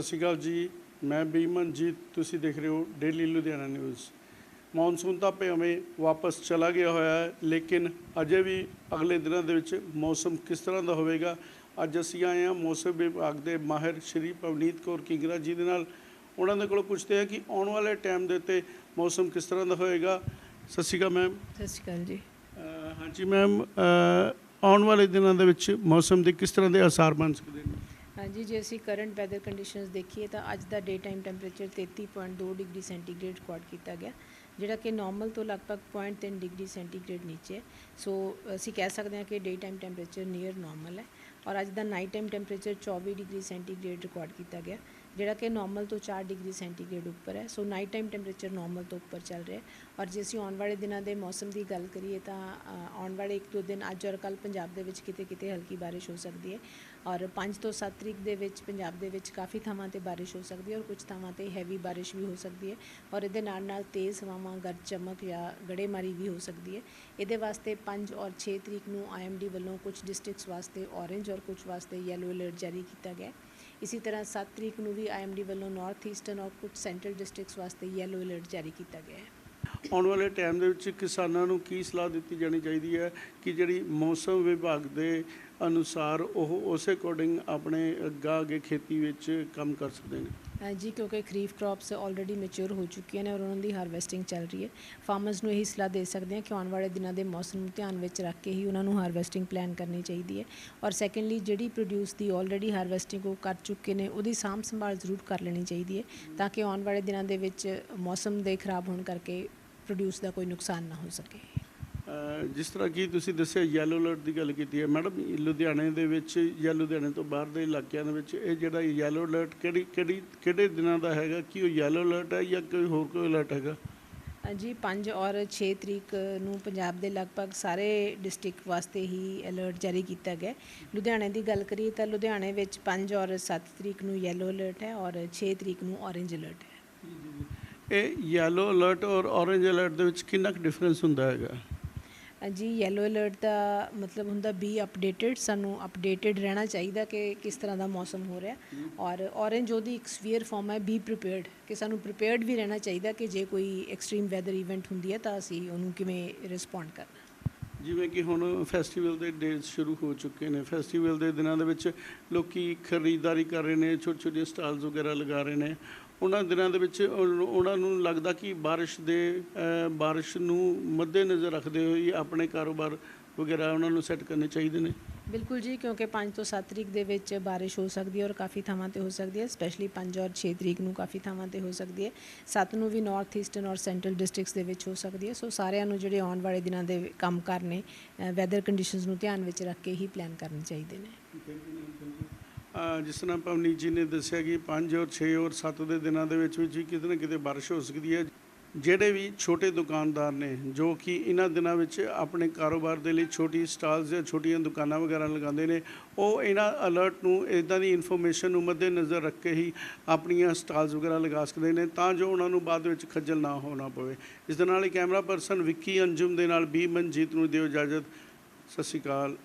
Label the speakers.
Speaker 1: ਸਤਿ ਸ਼੍ਰੀ ਅਕਾਲ ਜੀ। ਮੈਂ ਬੀਮਨਜੀਤ ਤੁਸੀਂ ਦੇਖ ਰਹੇ ਹੋ ਡੇਲੀ ਲੁਧਿਆਣਾ ਨਿਊਜ਼ ਮੌਨਸੂਨ ਤਾਂ ਭਾਵੇਂ ਵਾਪਸ ਚਲਾ ਗਿਆ ਹੋਇਆ ਹੈ ਲੇਕਿਨ ਅਜੇ ਵੀ ਅਗਲੇ ਦਿਨਾਂ ਦੇ ਵਿੱਚ ਮੌਸਮ ਕਿਸ ਤਰ੍ਹਾਂ ਦਾ ਹੋਵੇਗਾ? ਅੱਜ ਅਸੀਂ ਆਏ ਹਾਂ ਮੌਸਮ ਵਿਭਾਗ ਦੇ ਮਾਹਿਰ ਸ਼੍ਰੀ ਪਵਨੀਤ ਕੌਰ ਕਿੰਗਰਾ ਜੀ ਦੇ ਨਾਲ। ਉਹਨਾਂ ਦੇ ਕੋਲੋਂ ਪੁੱਛਦੇ ਹਾਂ ਕਿ ਆਉਣ ਵਾਲੇ ਟਾਈਮ ਦੇ ਉੱਤੇ ਮੌਸਮ ਕਿਸ ਤਰ੍ਹਾਂ ਦਾ ਹੋਏਗਾ? ਸਤਿ ਸ਼੍ਰੀ ਅਕਾਲ ਮੈਮ।
Speaker 2: ਸਤਿ ਸ਼੍ਰੀ ਅਕਾਲ ਜੀ।
Speaker 1: ਹਾਂਜੀ ਮੈਮ ਆਉਣ ਵਾਲੇ ਦਿਨਾਂ ਦੇ ਵਿੱਚ ਮੌਸਮ ਦੇ ਕਿਸ ਤਰ੍ਹਾਂ ਦੇ ਅਸਾਰ ਬਣ ਸਕਦੇ ਨੇ?
Speaker 2: ਹਾਂਜੀ, ਜੇ ਅਸੀਂ ਕਰੰਟ ਵੈਦਰ ਕੰਡੀਸ਼ਨਸ ਦੇਖੀਏ ਤਾਂ ਅੱਜ ਦਾ day time temperature 33.2 degree centigrade record ਕੀਤਾ ਗਿਆ, ਜਿਹੜਾ ਕਿ ਨਾਰਮਲ ਤੋਂ ਲਗਭਗ 0.3 ਡਿਗਰੀ ਸੈਂਟੀਗ੍ਰੇਡ ਨੀਚੇ ਹੈ। ਸੋ ਅਸੀਂ ਕਹਿ ਸਕਦੇ ਹਾਂ ਕਿ day time temperature near normal ਹੈ ਔਰ ਅੱਜ ਦਾ night time temperature 24 degree centigrade record ਕੀਤਾ ਗਿਆ। ਜਿਹੜਾ ਕਿ ਨਾਰਮਲ ਤੋਂ 4 ਡਿਗਰੀ ਸੈਂਟੀਗ੍ਰੇਡ ਉੱਪਰ ਹੈ। So night time temperature normal ਤੋਂ ਉੱਪਰ ਚੱਲ ਰਿਹਾ ਔਰ ਜੇ ਅਸੀਂ ਆਉਣ ਵਾਲੇ ਦਿਨਾਂ ਦੇ ਮੌਸਮ ਦੀ ਗੱਲ ਕਰੀਏ ਤਾਂ ਆਉਣ ਵਾਲੇ ਇੱਕ ਦੋ ਦਿਨ ਅੱਜ ਔਰ ਕੱਲ ਪੰਜਾਬ ਦੇ ਵਿੱਚ ਕਿਤੇ ਕਿਤੇ ਹਲਕੀ ਬਾਰਿਸ਼ ਹੋ ਸਕਦੀ ਹੈ। ਔਰ 5 ਤੋਂ 7 ਤਰੀਕ ਦੇ ਵਿੱਚ ਪੰਜਾਬ ਦੇ ਵਿੱਚ ਕਾਫੀ ਥਾਵਾਂ ਤੇ ਬਾਰਿਸ਼ ਹੋ ਸਕਦੀ ਹੈ ਔਰ ਕੁਝ ਥਾਵਾਂ ਤੇ ਹੈਵੀ ਬਾਰਿਸ਼ ਵੀ ਹੋ ਸਕਦੀ ਹੈ। ਔਰ ਇਹਦੇ ਨਾਲ ਨਾਲ ਤੇਜ਼ ਹਵਾਵਾਂ, ਗਰਜ ਚਮਕ ਜਾਂ ਗੜੇਮਾਰੀ ਵੀ ਹੋ ਸਕਦੀ ਹੈ। ਇਹਦੇ ਵਾਸਤੇ 5 ਔਰ 6 ਤਰੀਕ ਨੂੰ ਆਈਐਮਡੀ ਵੱਲੋਂ ਕੁਝ ਡਿਸਟ੍ਰਿਕਟਸ ਵਾਸਤੇ ਔਰੇਂਜ ਔਰ ਕੁਝ ਵਾਸਤੇ ਯੈਲੋ ਅਲਰਟ ਜਾਰੀ ਕੀਤਾ ਗਿਆ ਹੈ। ਇਸੇ ਤਰ੍ਹਾਂ 7 ਤਰੀਕ ਨੂੰ ਵੀ ਆਈਐਮਡੀ ਵੱਲੋਂ ਨਾਰਥ ਈਸਟਰਨ ਔਰ ਕੁਝ ਸੈਂਟਰਲ ਡਿਸਟ੍ਰਿਕਟਸ ਵਾਸਤੇ ਯੈਲੋ ਅਲਰਟ ਜਾਰੀ ਕੀਤਾ ਗਿਆ ਹੈ।
Speaker 1: ਆਉਣ ਵਾਲੇ ਟਾਈਮ ਦੇ ਵਿੱਚ ਕਿਸਾਨਾਂ ਨੂੰ ਕੀ ਸਲਾਹ ਦਿੱਤੀ ਜਾਣੀ ਚਾਹੀਦੀ ਹੈ ਕਿ ਜਿਹੜੀ ਮੌਸਮ ਵਿਭਾਗ ਦੇ ਅਨੁਸਾਰ ਉਹ ਉਸੇ ਅਕੋਰਡਿੰਗ ਆਪਣੇ ਅੱਗਾ ਅੱਗੇ ਖੇਤੀ ਵਿੱਚ ਕੰਮ ਕਰ ਸਕਦੇ ਨੇ?
Speaker 2: ਜੀ, ਕਿਉਂਕਿ ਖਰੀਫ ਕ੍ਰੌਪਸ ਆਲਰੇਡੀ ਮੈਚੁਰ ਹੋ ਚੁੱਕੀਆਂ ਨੇ ਔਰ ਉਹਨਾਂ ਦੀ ਹਾਰਵੈਸਟਿੰਗ ਚੱਲ ਰਹੀ ਹੈ। ਫਾਰਮਰਸ ਨੂੰ ਇਹੀ ਸਲਾਹ ਦੇ ਸਕਦੇ ਹਾਂ ਕਿ ਆਉਣ ਵਾਲੇ ਦਿਨਾਂ ਦੇ ਮੌਸਮ ਨੂੰ ਧਿਆਨ ਵਿੱਚ ਰੱਖ ਕੇ ਹੀ ਉਹਨਾਂ ਨੂੰ ਹਾਰਵੈਸਟਿੰਗ ਪਲਾਨ ਕਰਨੀ ਚਾਹੀਦੀ ਹੈ। ਔਰ ਸੈਕੰਡਲੀ ਜਿਹੜੀ ਪ੍ਰੋਡਿਊਸ ਦੀ ਆਲਰੇਡੀ ਹਾਰਵੈਸਟਿੰਗ ਉਹ ਕਰ ਚੁੱਕੇ ਨੇ, ਉਹਦੀ ਸਾਂਭ ਸੰਭਾਲ ਜ਼ਰੂਰ ਕਰ ਲੈਣੀ ਚਾਹੀਦੀ ਹੈ, ਤਾਂ ਕਿ ਆਉਣ ਵਾਲੇ ਦਿਨਾਂ ਦੇ ਵਿੱਚ ਮੌਸਮ ਦੇ ਖਰਾਬ ਹੋਣ ਕਰਕੇ ਪ੍ਰੋਡਿਊਸ ਦਾ ਕੋਈ ਨੁਕਸਾਨ ਨਾ ਹੋ ਸਕੇ।
Speaker 1: ਜਿਸ ਤਰ੍ਹਾਂ ਕਿ ਤੁਸੀਂ ਦੱਸਿਆ ਯੈਲੋ ਅਲਰਟ ਦੀ ਗੱਲ ਕੀਤੀ ਹੈ ਮੈਡਮ ਲੁਧਿਆਣੇ ਦੇ ਵਿੱਚ ਜਾਂ ਲੁਧਿਆਣੇ ਤੋਂ ਬਾਹਰ ਦੇ ਇਲਾਕਿਆਂ ਦੇ ਵਿੱਚ ਇਹ ਜਿਹੜਾ ਯੈਲੋ ਅਲਰਟ ਕਿਹੜੀ ਕਿਹੜੀ ਕਿਹੜੇ ਦਿਨਾਂ ਦਾ ਹੈਗਾ? ਕੀ ਉਹ ਯੈਲੋ ਅਲਰਟ ਹੈ ਜਾਂ ਕੋਈ ਹੋਰ ਕੋਈ ਅਲਰਟ ਹੈਗਾ?
Speaker 2: ਜੀ 5 ਔਰ 6 ਤਰੀਕ ਨੂੰ ਪੰਜਾਬ ਦੇ ਲਗਭਗ ਸਾਰੇ ਡਿਸਟ੍ਰਿਕਟ ਵਾਸਤੇ ਹੀ ਅਲਰਟ ਜਾਰੀ ਕੀਤਾ ਗਿਆ। ਲੁਧਿਆਣੇ ਦੀ ਗੱਲ ਕਰੀਏ ਤਾਂ ਲੁਧਿਆਣੇ ਵਿੱਚ 5 ਔਰ 7 ਤਰੀਕ ਨੂੰ ਯੈਲੋ ਅਲਰਟ ਹੈ ਔਰ 6 ਤਰੀਕ ਨੂੰ ਔਰੇਂਜ ਅਲਰਟ ਹੈ।
Speaker 1: ਇਹ ਯੈਲੋ ਅਲਰਟ ਔਰ ਔਰੇਂਜ ਅਲਰਟ ਦੇ ਵਿੱਚ ਕਿੰਨਾ ਕੁ ਡਿਫਰੈਂਸ ਹੁੰਦਾ ਹੈਗਾ?
Speaker 2: ਜੀ ਯੈਲੋ ਅਲਰਟ ਦਾ ਮਤਲਬ ਹੁੰਦਾ ਬੀ ਅਪਡੇਟਡ ਸਾਨੂੰ ਅਪਡੇਟਡ ਰਹਿਣਾ ਚਾਹੀਦਾ ਕਿ ਕਿਸ ਤਰ੍ਹਾਂ ਦਾ ਮੌਸਮ ਹੋ ਰਿਹਾ। ਔਰ ਔਰੇਂਜ ਉਹਦੀ ਇੱਕ ਸਵੀਅਰ ਫਾਰਮ ਹੈ ਬੀ ਪ੍ਰੀਪੇਅਰਡ ਕਿ ਸਾਨੂੰ ਪ੍ਰੀਪੇਅਰਡ ਵੀ ਰਹਿਣਾ ਚਾਹੀਦਾ ਕਿ ਜੇ ਕੋਈ ਐਕਸਟ੍ਰੀਮ ਵੈਦਰ ਇਵੈਂਟ ਹੁੰਦੀ ਹੈ ਤਾਂ ਅਸੀਂ ਉਹਨੂੰ ਕਿਵੇਂ ਰਿਸਪੌਂਡ ਕਰਨਾ।
Speaker 1: ਜਿਵੇਂ ਕਿ ਹੁਣ ਫੈਸਟੀਵਲ ਦੇ ਡੇਜ਼ ਸ਼ੁਰੂ ਹੋ ਚੁੱਕੇ ਨੇ। ਫੈਸਟੀਵਲ ਦੇ ਦਿਨਾਂ ਦੇ ਵਿੱਚ ਲੋਕੀ ਖਰੀਦਦਾਰੀ ਕਰ ਰਹੇ ਨੇ ਛੋਟੇ ਛੋਟੇ ਸਟਾਲਸ ਵਗੈਰਾ ਲਗਾ ਰਹੇ ਨੇ। ਉਹਨਾਂ ਦਿਨਾਂ ਦੇ ਵਿੱਚ ਉਹਨਾਂ ਨੂੰ ਲੱਗਦਾ ਕਿ ਬਾਰਿਸ਼ ਦੇ ਬਾਰਿਸ਼ ਨੂੰ ਮੱਦੇਨਜ਼ਰ ਰੱਖਦੇ ਹੋਏ ਆਪਣੇ ਕਾਰੋਬਾਰ ਵਗੈਰਾ ਉਹਨਾਂ ਨੂੰ ਸੈੱਟ ਕਰਨੇ ਚਾਹੀਦੇ ਨੇ।
Speaker 2: ਬਿਲਕੁਲ ਜੀ ਕਿਉਂਕਿ 5 ਤੋਂ 7 ਤਰੀਕ ਦੇ ਵਿੱਚ ਬਾਰਿਸ਼ ਹੋ ਸਕਦੀ ਹੈ ਔਰ ਕਾਫੀ ਥਾਵਾਂ ਤੇ ਹੋ ਸਕਦੀ ਹੈ ਸਪੈਸ਼ਲੀ 5 ਔਰ 6 ਤਰੀਕ ਨੂੰ ਕਾਫੀ ਥਾਵਾਂ ਤੇ ਹੋ ਸਕਦੀ ਹੈ। 7 ਨੂੰ ਵੀ ਨਾਰਥ ਈਸਟਰਨ ਔਰ ਸੈਂਟਰਲ ਡਿਸਟ੍ਰਿਕਟਸ ਦੇ ਵਿੱਚ ਹੋ ਸਕਦੀ ਹੈ। ਸੋ ਸਾਰਿਆਂ ਨੂੰ ਜਿਹੜੇ ਆਉਣ ਵਾਲੇ ਦਿਨਾਂ ਦੇ ਕੰਮ ਕਰਨੇ ਵੈਦਰ ਕੰਡੀਸ਼ਨਸ ਨੂੰ ਧਿਆਨ ਵਿੱਚ ਰੱਖ ਕੇ ਹੀ ਪਲਾਨ ਕਰਨੇ ਚਾਹੀਦੇ ਨੇ।
Speaker 1: ਜਿਸ ਤਰ੍ਹਾਂ ਪਵਨੀਤ ਜੀ ਨੇ ਦੱਸਿਆ ਕਿ 5 ਔਰ 6 ਔਰ 7 ਦੇ ਦਿਨਾਂ ਦੇ ਵਿੱਚ ਵਿੱਚ ਵੀ ਕਿਤੇ ਨਾ ਕਿਤੇ ਬਾਰਿਸ਼ ਹੋ ਸਕਦੀ ਹੈ। ਜਿਹੜੇ ਵੀ ਛੋਟੇ ਦੁਕਾਨਦਾਰ ਨੇ, ਜੋ ਕਿ ਇਹਨਾਂ ਦਿਨਾਂ ਵਿੱਚ ਆਪਣੇ ਕਾਰੋਬਾਰ ਦੇ ਲਈ ਛੋਟੀ ਸਟਾਲਸ ਜਾਂ ਛੋਟੀਆਂ ਦੁਕਾਨਾਂ ਵਗੈਰਾ ਲਗਾਉਂਦੇ ਨੇ, ਉਹ ਇਹਨਾਂ ਅਲਰਟ ਨੂੰ ਇਦਾਂ ਦੀ ਇਨਫੋਰਮੇਸ਼ਨ ਨੂੰ ਮੱਦੇਨਜ਼ਰ ਰੱਖ ਕੇ ਹੀ ਆਪਣੀਆਂ ਸਟਾਲਸ ਵਗੈਰਾ ਲਗਾ ਸਕਦੇ ਨੇ, ਤਾਂ ਜੋ ਉਹਨਾਂ ਨੂੰ ਬਾਅਦ ਵਿੱਚ ਖੱਜਲ ਨਾ ਹੋਣਾ ਪਵੇ। ਇਸ ਦੇ ਨਾਲ ਹੀ ਕੈਮਰਾ ਪਰਸਨ ਵਿੱਕੀ ਅੰਜੁਮ ਦੇ ਨਾਲ ਬੀ ਮਨਜੀਤ ਨੂੰ ਦਿਓ ਇਜਾਜ਼ਤ। ਸਤਿ ਸ਼੍ਰੀ ਅਕਾਲ।